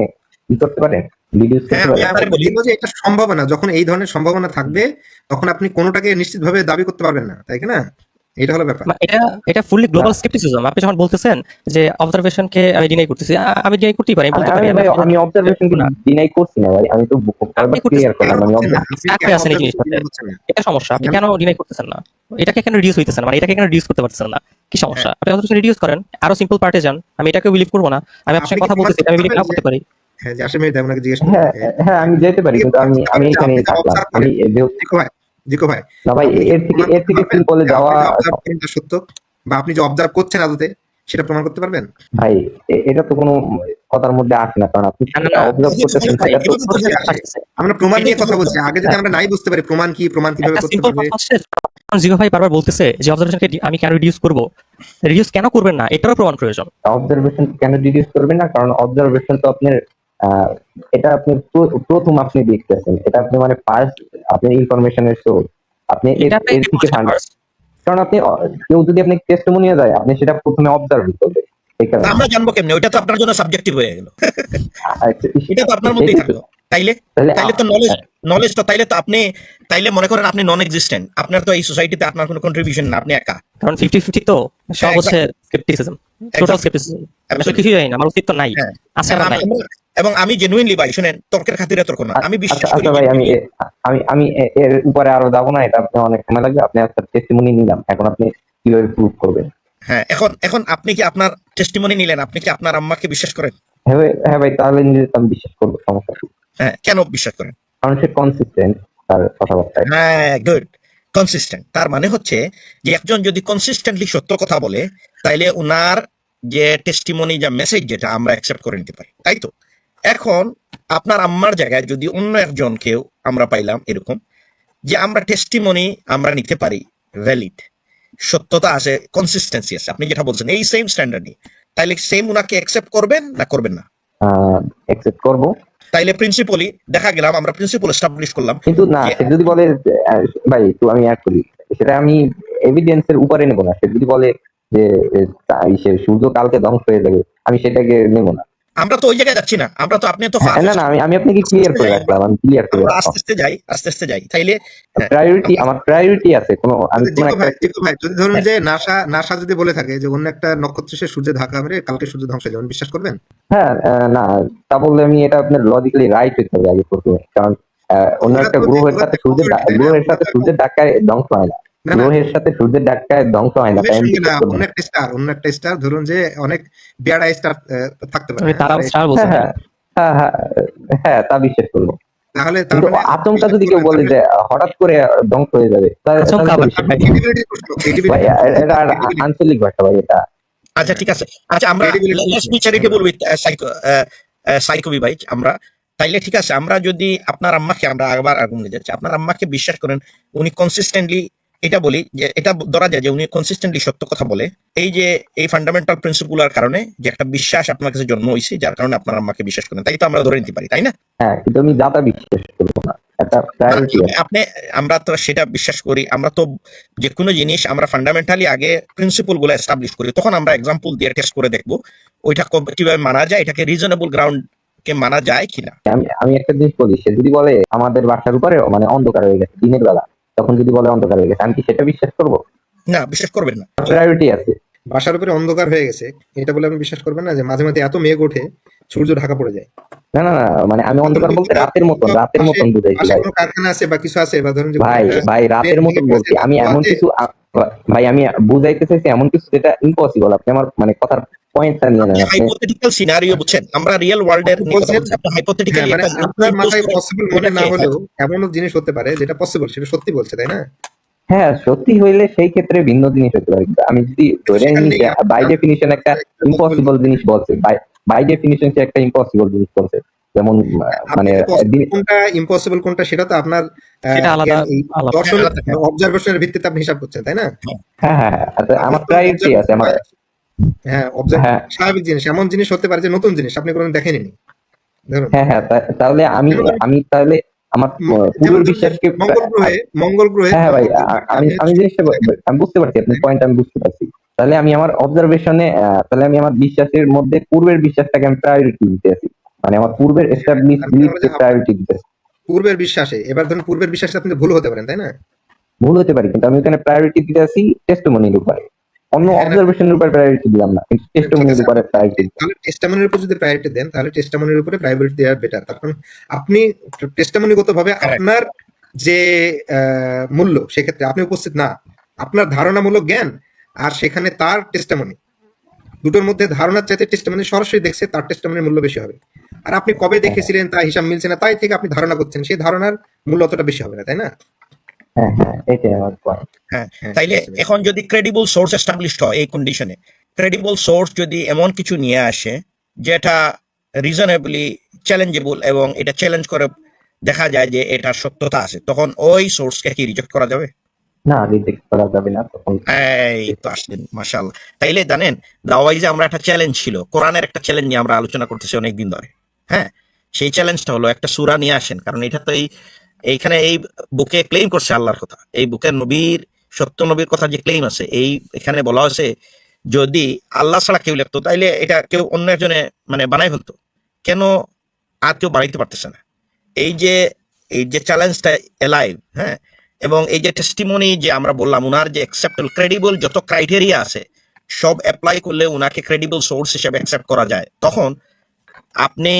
কি করতে পারেন? হ্যাঁ করতে পারেন? ব্যাপারে বলি। বলব যে এটা সম্ভাবনা। যখন এই ধরনের সম্ভাবনা থাকবে তখন আপনি কোনোটাকে নিশ্চিতভাবে দাবি করতে পারবেন না তাই কি না? এটা হলো ব্যাপার। এটা এটা ফুললি গ্লোবাল স্কেপটিসিজম আপনি যখন বলতেছেন যে অবজারভেশনকে আমি ডিনাই করতেছি আমি ডিনাই করতেই পারি বলতে পারি আমি অবজারভেশনকে না। ডিনাই করছি না ভাই আমি তো আপনি ক্লিয়ার করলাম আমি হচ্ছে না, observation- আপনি Stack কেন হয়ে আছেন এই observe জিনিসটাতে। হচ্ছে না? এটা সমস্যা আপনি কেন ডিনাই করতেছেন না? এটাকে কেন রিডিউস হইতেছেন মানে এটাকে কেন রিডিউস করতে পারতেছেন না? কি সমস্যা? আপনি অবজারভেশন রিডিউস করেন। আরও সিম্পল পার্টে যান। আমি এটাকে বিলিভ করব না। আমি আপনার আপনি কথা কি বলতেছি আমি বিলিভ যে- করতে পারি। হ্যাঁ যে আসলে আমি জিজ্ঞেস হ্যাঁ হ্যাঁ আমি যেতে পারি কিন্তু আমি আমি এখানে আমি জিকো ভাই। না ভাই এর থেকে এর থেকে সিম্পলে যাওয়া সত্য বা আপনি যে অবজার্ভ করছেন আদতে সেটা প্রমাণ করতে পারবেন? ভাই এটা তো কোনো কথার মধ্যে আসে না কারণ আপনি অবজার্ভ করতেছেন আমরা প্রমাণ নিয়ে কথা বলছি আগে যদি আমরা নাই বুঝতে পারি প্রমাণ কি প্রমাণ কীভাবে করতে পারবে জিগো ভাই বারবার বলতেছে যে অবজারভেশনকে আমি কেন রিডিউস করব? রিডিউস কেন করবেন না? এটারও প্রমাণ প্রয়োজন। অবজারভেশন কেন ডিডিউস করবেন না? কারণ অবজারভেশন তো আপনার এটা আপনি প্রথম আপনি দেখতেছেন। এটা আপনি মানে ফার্স্ট আপনি ইনফরমেশনের সোর্স আপনি এর- থেকে কারণ আপনি কেউ যদি আপনি টেস্টিমোনিয়া দেয় আপনি সেটা প্রথমে অবজার্ভ করবেন। আমরা জানব কেমনে? ওইটা তো আপনার জন্য সাবজেক্টিভ হয়ে গেল। আচ্ছা, এটা তো আপনার মধ্যেই থাকল। তাইলে? তাইলে তো নলেজ নলেজ তো তাইলে তো আপনি তাইলে মনে করেন আপনি নন এক্সিস্টেন্ট আপনার তো এই সোসাইটিতে আপনার কোনো কন্ট্রিবিউশন না আপনি একা। কারণ ফিফটি ফিফটি তো সব হ্যাঁ, হচ্ছে স্কেপটিসিজম টোটাল স্কেপটিসিজম আসলে কিছুই জানি না আমার অস্তিত্ব নাই। হ্যাঁ। নাই। এবং আমি জেনুইনলি ভাই শুনেন তর্কের খাতিরে তর্ক না আমি আচ্ছা বিশ্বাস করি। আচ্ছা ভাই আমি আমি আমি এর উপরে আরও যাব না এটা আপনি অনেক সময় লাগবে আপনি একটা টেস্টিমনি নিলাম এখন আপনি কীভাবে প্রুভ করবেন? হ্যাঁ এখন এখন আপনি কি আপনার টেস্টিমনি নিলেন? আপনি কি আপনার আম্মাকে বিশ্বাস করেন? হ্যাঁ ভাই হ্যাঁ ভাই তাহলে নিজে আমি বিশ্বাস করব সমস্যা হ্যাঁ কেন বিশ্বাস করেন? কারণ সে কনসিস্টেন্ট তার কথাবার্তায়। হ্যাঁ গুড কনসিস্টেন্ট তার মানে হচ্ছে যে একজন যদি কনসিস্টেন্টলি সত্য কথা বলে তাইলে উনার যে টেস্টিমনি যা মেসেজ যেটা আমরা অ্যাকসেপ্ট করে নিতে পারি তাই তো? এখন আপনার আম্মার জায়গায় যদি অন্য একজনকেও আমরা পাইলাম এরকম যে আমরা টেস্টিমনি আমরা নিতে পারি ভ্যালিড সত্যতা আছে কনসিস্টেন্সি আছে। আপনি যেটা বলছেন এই সেম স্ট্যান্ডার্ডই তাইলে সেম উনাকে অ্যাকসেপ্ট করবেন না করবেন না? একসেপ্ট করব। তাইলে প্রিন্সিপালি দেখা গেলাম আমরা প্রিন্সিপাল এস্টাবলিশ করলাম কিন্তু না সে যদি বলে ভাই একটু আমি অ্যাড করি সেটা আমি এভিডেন্সের উপরে নেব না। সে যদি বলে যে সূর্য কালকে ধ্বংস হয়ে যাবে আমি সেটাকে নেব না। আমরা তো ওই জায়গায় যাচ্ছি না। আমরা তো আপনি তো হ্যাঁ, না না আমি আমি আপনাকে ক্লিয়ার করে রাখলাম আমি ক্লিয়ার করে রাখলাম। আস্তে আস্তে যাই আস্তে আস্তে যাই। তাইলে হ্যাঁ। প্রায়োরিটি আমার প্রায়োরিটি আছে কোনো আমি কোনো একটা যদি ধরুন যে নাসা নাসা যদি বলে থাকে যে অন্য একটা নক্ষত্র সে সূর্যে ধাক্কা মেরে কালকে সূর্য ধ্বংস হয়ে যাবে বিশ্বাস করবেন? হ্যাঁ না তা বললে আমি এটা আপনার লজিক্যালি রাইট হইতে হবে আগে প্রথমে। কারণ অন্য একটা গ্রহের সাথে সূর্যের? গ্রহের সাথে সূর্যের ধাক্কায় ধ্বংস হয় না। গ্রহের সাথে সূর্যের ধাক্কায় ধ্বংস হয় না অন্য একটা স্টার অন্য একটা স্টার ধরুন যে অনেক বেড়া স্টার থাকতে পারে। তারা স্টার হ্যাঁ হ্যাঁ হ্যাঁ হ্যাঁ তা বিশ্বাস করব। তাহলে মানে আচমকা যদি কেউ বলে যে হঠাৎ করে ধ্বংস হয়ে যাবে এটা আঞ্চলিক ভাষা ভাই এটা। আচ্ছা ঠিক আছে। আচ্ছা আমরা Credibility let's be charitable psycho সাইকোবি ভাই আমরা। তাইলে ঠিক আছে আমরা যদি আপনার আম্মাকে আমরা আবার আগুনে যাচ্ছি আপনার আম্মাকে বিশ্বাস করেন উনি কনসিস্টেন্টলি এটা বলি যে এটা ধরা যায় যে উনি কনসিস্টেন্টলি সত্য কথা বলে। এই যে এই ফান্ডামেন্টাল প্রিন্সিপুলার কারণে যে একটা বিশ্বাস আপনার কাছে জন্ম হয়েছে যার কারণে আপনার আম্মাকে বিশ্বাস করেন। তাই তো আমরা ধরে নিতে পারি তাই না? হ্যাঁ কিন্তু আমি দাদা বিশ্বাস করব না। একটা প্রায়োরিটি আছে। আপনি আমরা তো সেটা বিশ্বাস করি। আমরা তো যে কোনো জিনিস আমরা ফান্ডামেন্টালি আগে প্রিন্সিপলগুলো এস্টাবলিশ করি। তখন আমরা এক্সাম্পল দিয়ে টেস্ট করে দেখব ওইটা কীভাবে মানা যায় এটাকে রিজনেবল গ্রাউন্ড কে মানা যায় কিনা। আমি আমি একটা জিনিস বলি সে যদি বলে আমাদের বাসার উপরে মানে অন্ধকার হয়ে গেছে দিনের বেলা। তখন যদি বলে অন্ধকার হয়ে গেছে আমি কি সেটা বিশ্বাস করব? না বিশ্বাস করবেন না। প্রায়োরিটি আছে। বাসার উপরে অন্ধকার হয়ে গেছে এটা বলে আপনি বিশ্বাস করবেন না যে মাঝে মাঝে এত মেঘ ওঠে সূর্য ঢাকা পড়ে যায়। না না না মানে আমি অন্ধকার বলতে রাতের মতন রাতের মতন বুঝাইছি ভাই। কারখানা আছে বা কিছু আছে বা ধরুন ভাই ভাই রাতের মতন বলছি আমি এমন কিছু ভাই আমি বুঝাইতে চাইছি এমন কিছু যেটা ইম্পসিবল আপনি আমার মানে কথার পয়েন্টটা নিয়ে নেন আপনি হাইপোথেটিক্যাল সিনারিও বুঝছেন আমরা রিয়েল ওয়ার্ল্ডের আপনি বলছেন- হ্যাঁ, হাইপোথেটিক্যালি মানে আপনার মাথায় পসিবল মনে না হলেও এমনও জিনিস হতে পারে যেটা পসিবল সেটা সত্যি বলছে তাই না হ্যাঁ সত্যি হইলে সেই ক্ষেত্রে ভিন্ন জিনিস হতে পারে আমি যদি ধরে নিই বাই ডেফিনিশন একটা ইম্পসিবল জিনিস বলছে বাই ডেফিনিশন সে একটা ইম্পসিবল জিনিস বলছে যেমন মানে কোনটা ইম্পসিবল কোনটা সেটা তো আপনার দর্শন অবজারভেশনের ভিত্তিতে আপনি হিসাব করছেন তাই না হ্যাঁ হ্যাঁ আমার আছে আমার হ্যাঁ হ্যাঁ। স্বাভাবিক জিনিস এমন জিনিস হতে পারে যে নতুন জিনিস আপনি কোনোদিন দেখেনি হ্যাঁ হ্যাঁ তাহলে আমি আমি তাহলে আমার যেমন বিশ্বাসকে মঙ্গল গ্রহে মঙ্গল গ্রহে হ্যাঁ ভাই আমি আমি জিনিসটা আমি বুঝতে পারছি আপনার পয়েন্ট আমি বুঝতে পারছি। তাহলে আমি আমার অবজারভেশনে তাহলে আমি আমার বিশ্বাসের মধ্যে পূর্বের বিশ্বাসটাকে আমি প্রায়োরিটি দিতে আছি। মানে আমার পূর্বের এস্টাবলিশ বিলিফকে প্রায়োরিটি দিতে পূর্বের বিশ্বাসে এবার ধরুন পূর্বের বিশ্বাসে আপনি ভুল হতে পারেন তাই না? ভুল হতে পারি কিন্তু আমি ওখানে প্রায়োরিটি দিতে আছি টেস্টমনির উপরে। অন্য হ্যাঁ, অবজারভেশনের উপর প্রায়োরিটি দিলাম না। কিন্তু টেস্টমনির উপরে প্রায়োরিটি তাহলে টেস্টামনির উপর যদি প্রায়োরিটি দেন তাহলে টেস্টামনির উপরে প্রায়োরিটি দেওয়া বেটার কারণ আপনি টেস্টামনিগত ভাবে আপনার যে আহ, মূল্য সেক্ষেত্রে আপনি উপস্থিত না। আপনার ধারণামূলক জ্ঞান আর সেখানে তার টেস্টামনি দুটোর মধ্যে ধারণার চাইতে টেস্টামনি সরাসরি দেখছে তার টেস্টামনির মূল্য বেশি হবে। আর আপনি কবে দেখেছিলেন তা হিসাব মিলছে না তাই থেকে আপনি ধারণা করছেন সেই ধারণার মূল্য অতটা বেশি হবে না তাই না? হ্যাঁ হ্যাঁ এটাই আমার পয়েন্ট হ্যাঁ হ্যাঁ, তাইলে এখন যদি ক্রেডিবল সোর্স এস্টাবলিশড হয় এই কন্ডিশনে ক্রেডিবল সোর্স যদি এমন কিছু নিয়ে আসে যেটা রিজনেবলি চ্যালেঞ্জেবল এবং এটা চ্যালেঞ্জ করে দেখা যায় যে এটা সত্যতা আছে তখন ওই সোর্সকে কি রিজেক্ট করা যাবে? না রিজেক্ট করা যাবে না তখন এই তো আসলেন মাশাআল্লাহ। তাইলে জানেন দাওয়াইজে আমরা একটা চ্যালেঞ্জ ছিল কোরআনের একটা চ্যালেঞ্জ নিয়ে আমরা আলোচনা করতেছি অনেকদিন ধরে হ্যাঁ? সেই চ্যালেঞ্জটা হলো একটা সুরা নিয়ে আসেন কারণ এটা তো এই এইখানে এই বুকে ক্লেম করছে আল্লাহর কথা। এই বুকের নবীর, সত্য নবীর কথা যে ক্লেম আছে, এই এখানে বলা হয়েছে, যদি আল্লাহ ছাড়া কেউ লিখতো, তাইলে এটা কেউ অন্য একজনে মানে বানাই ফেলতো। কেন আর কেউ বানাইতে পারতেছে না? এই যে এই যে চ্যালেঞ্জটা এলাইভ হ্যাঁ? এবং এই যে টেস্টিমনি যে আমরা বললাম, উনার যে অ্যাকসেপ্টেবল ক্রেডিবল যত ক্রাইটেরিয়া আছে, সব অ্যাপ্লাই করলে উনাকে ক্রেডিবল সোর্স হিসেবে অ্যাকসেপ্ট করা যায়। তখন আপনি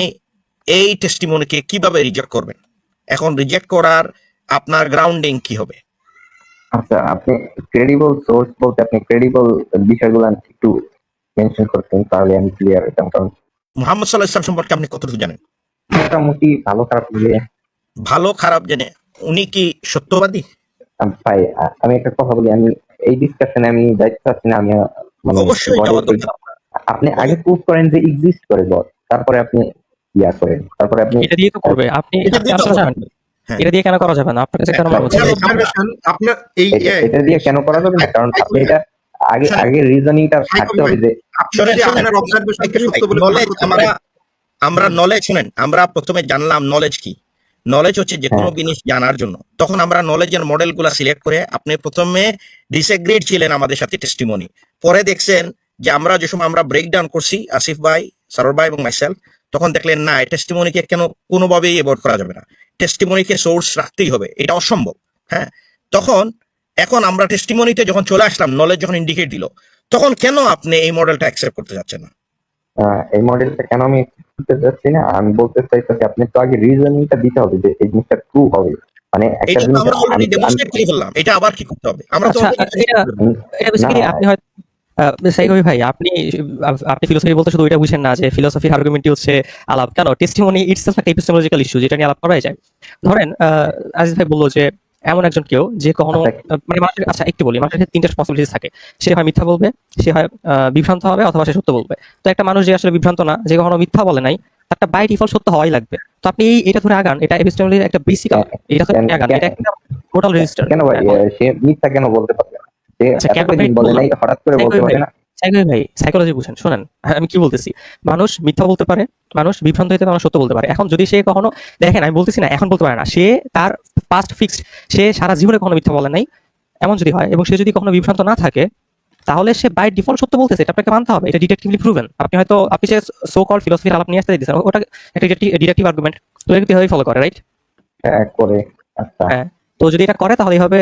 এই টেস্টিমনিকে কীভাবে রিজেক্ট করবেন? এখন রিজেক্ট করার আপনার গ্রাউন্ডিং কি হবে? আচ্ছা আপনি ক্রেডিবল সোর্স বলতে আপনি ক্রেডিবল বিষয়গুলো একটু মেনশন করতেন তাহলে আমি ক্লিয়ার হতাম। কারণ মোহাম্মদ সাল্লাহ ইসলাম সম্পর্কে আপনি কতটুকু জানেন? মোটামুটি ভালো খারাপ মিলিয়ে ভালো খারাপ জেনে। উনি কি সত্যবাদী? ভাই আমি একটা কথা বলি আমি এই ডিসকাশনে আমি দায়িত্ব আছি না আমি মানে অবশ্যই। আপনি আগে প্রুভ করেন যে এক্সিস্ট করে বট তারপরে আপনি ইয়া করেন তারপরে আপনি এটা দিয়ে তো করবে। আপনি এটা দিয়ে দিয়ে কেন করা যাবে না? আপনার কাছে কেন আপনার এই এটা দিয়ে কেন করা যাবে না? কারণ আপনি এটা আগে আগে রিজনিংটা থাকতে হবে যে আপনার অবজারভেশনকে সত্য বলে আমরা আমরা নলেজ শুনেন আমরা প্রথমে জানলাম নলেজ কি? নলেজ হচ্ছে যে কোনো হ্যাঁ। জিনিস জানার জন্য। তখন আমরা নলেজের মডেলগুলো সিলেক্ট করে আপনি প্রথমে ডিসএগ্রিড ছিলেন আমাদের সাথে টেস্টিমনি পরে দেখছেন যে আমরা যে সময় আমরা ব্রেকডাউন করছি আসিফ ভাই সরর ভাই এবং মাইসেলফ তখন দেখলেন না টেস্টিমনিকে কেন কোনোভাবেই অ্যাভয়েড করা যাবে না। টেস্টিমনিকে সোর্স রাখতেই হবে এটা অসম্ভব হ্যাঁ? তখন এখন আমরা টেস্টিমনিতে যখন চলে আসলাম নলেজ যখন ইন্ডিকেট দিল তখন কেন আপনি এই মডেলটা অ্যাকসেপ্ট করতে যাচ্ছেন না? এই মডেলটা কেন আমি করতে যাচ্ছি না? আমি বলতে চাইতেছি আপনি তো আগে রিজনিংটা দিতে হবে যে এই জিনিসটা ট্রু হবে। মানে একটা এটা জিনিস আমরা অলরেডি আমি- আমি- করে ফেললাম এটা আবার কি করতে হবে? আমরা তো আচ্ছা, এটা- এটা বেসিক্যালি আপনি হয়তো সাইকবি ভাই আপনি আপনি ফিলোসফি বলতে শুধু ওইটা বুঝেন না যে ফিলোসফির আর্গুমেন্টই হচ্ছে আলাপ। কেন? টেস্টিমনি ইটসেলফ একটা এপিস্টেমোলজিক্যাল ইস্যু যেটা নিয়ে আলাপ করাই যায়। ধরেন আজিজ ভাই বলল যে এমন একজন কেউ যে কখনো আচ্ছা। মানে মানুষের আচ্ছা একটু বলি মানুষের তিনটা রেসপন্সিবিলিটিস থাকে। সে হয় মিথ্যা বলবে সে হয় বিভ্রান্ত হবে অথবা সে সত্য বলবে। তো একটা মানুষ যে আসলে বিভ্রান্ত না যে কখনো মিথ্যা বলে নাই তারটা বাই ডিফল্ট সত্য হওয়াই লাগবে। তো আপনি এই এটা ধরে আগান এটা এপিস্টেমোলজির একটা বেসিক এটা ধরে কেন- আগান এটা একটা টোটাল রেজিস্টার কেন ভাই সে মিথ্যা কেন বলতে পারবে না? সে আচ্ছা, হঠাৎ করে বলতে পারে না। ভাই সাইকোলজি বুঝেন শোনেন আমি কি বলতেছি? মানুষ মিথ্যা বলতে পারে মানুষ বিভ্রান্ত হতে মানুষ সত্য বলতে পারে। এখন যদি সে কখনো দেখেন আমি বলতেছি না এখন বলতে পারে না। সে তার পাস্ট ফিক্সড সে সারা জীবনে কখনো মিথ্যা বলে নাই এমন যদি হয় এবং সে যদি কখনো বিভ্রান্ত না থাকে তাহলে সে বাই ডিফল্ট সত্য বলতেছে এটা আপনাকে মানতে হবে এটা ডিটেকটিভলি প্রুভেন আপনি হয়তো আপনি যে সো কল ফিলোসফির আলাপ নিয়ে আসতে দিচ্ছেন ওটা একটা ডিটেকটিভ আর্গুমেন্ট তো এটা কীভাবে ফলো করে রাইট হ্যাঁ, করে আচ্ছা। হ্যাঁ। তো যদি এটা করে তাহলে এইভাবে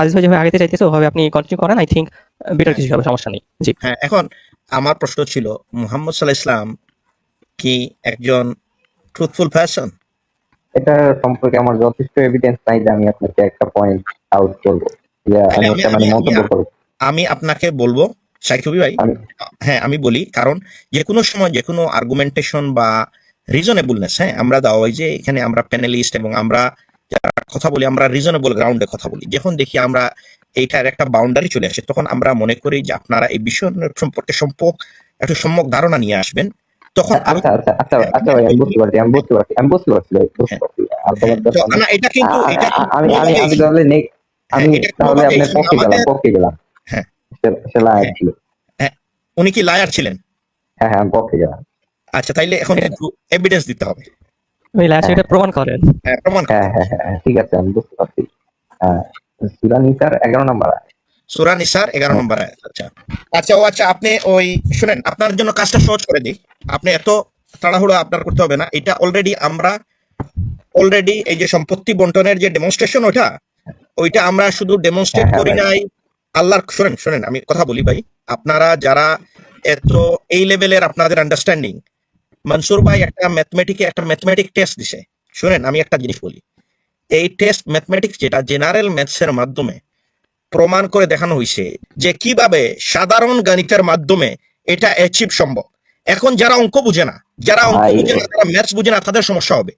আজিজ ভাই যেভাবে আগেতে চাইতেছে ওভাবে আপনি কন্টিনিউ করেন। আই থিঙ্ক বেটার কিছু হবে সমস্যা নেই। জি। হ্যাঁ এখন আমার প্রশ্ন ছিল মুহাম্মদ সাল্লাহ ইসলাম কি একজন ট্রুথফুল পারসন এটা সম্পর্কে আমার যথেষ্ট এভিডেন্স নাই যে আমি আপনাকে একটা পয়েন্ট আউট করব। ইয়া, আমি মানে আপনাকে বলব সাইকবি ভাই হ্যাঁ আমি বলি কারণ যে কোনো সময় যে কোনো আর্গুমেন্টেশন বা রিজনেবলনেস হ্যাঁ আমরা দেওয়া হয় যে এখানে আমরা প্যানেলিস্ট এবং আমরা কথা বলি আমরা রিজনেবল গ্রাউন্ডে কথা বলি। যখন দেখি আমরা এইটার একটা বাউন্ডারি চলে আসে তখন আমরা মনে করি যে আপনারা এই বিষয় সম্পর্কে সম্পর্ক একটু সম্যক ধারণা নিয়ে আসবেন। তখন আমি না। এটা কিন্তু তাহলে হ্যাঁ, তাহলে আপনার পক্ষে গেলাম পক্ষে গেলাম। হ্যাঁ। সে- সে হ্যাঁ। ছিল। উনি কি লায়ার ছিলেন? হ্যাঁ হ্যাঁ পক্ষে গেলাম। আচ্ছা তাইলে এখন কিন্তু এভিডেন্স দিতে হবে। ওই লাস্ট এটা প্রমাণ করেন। হ্যাঁ প্রমাণ হ্যাঁ হ্যাঁ হ্যাঁ হ্যাঁ, ঠিক আছে আমি বুঝতে পারছি। হ্যাঁ সুরা নিসার এগারো নম্বর আয়াত। সুরা নিসার এগারো নম্বর আয়াত আচ্ছা। আচ্ছা ও আচ্ছা আপনি ওই শুনেন আপনার জন্য কাজটা সহজ করে দিই। আপনি এত তাড়াহুড়ো আপনার করতে হবে না। এটা অলরেডি আমরা অলরেডি এই যে সম্পত্তি বন্টনের যে ডেমনস্ট্রেশন ওটা ওইটা আমরা শুধু ডেমনস্ট্রেট হ্যাঁ, করি নাই। আল্লাহর শুনেন শুনেন আমি কথা বলি ভাই। আপনারা যারা এত এই লেভেলের আপনাদের আন্ডারস্ট্যান্ডিং মনসুর ভাই একটা ম্যাথমেটিকে একটা ম্যাথমেটিক টেস্ট দিছে। শুনেন আমি একটা জিনিস বলি। এই টেস্ট ম্যাথমেটিক্স যেটা জেনারেল ম্যাথসের মাধ্যমে প্রমাণ করে দেখানো হয়েছে যে কীভাবে সাধারণ গণিতের মাধ্যমে এটা অ্যাচিভ সম্ভব। এখন যারা অঙ্ক বুঝে না যারা অঙ্ক বুঝে না যারা ম্যাথস বুঝে না তাদের সমস্যা হবে।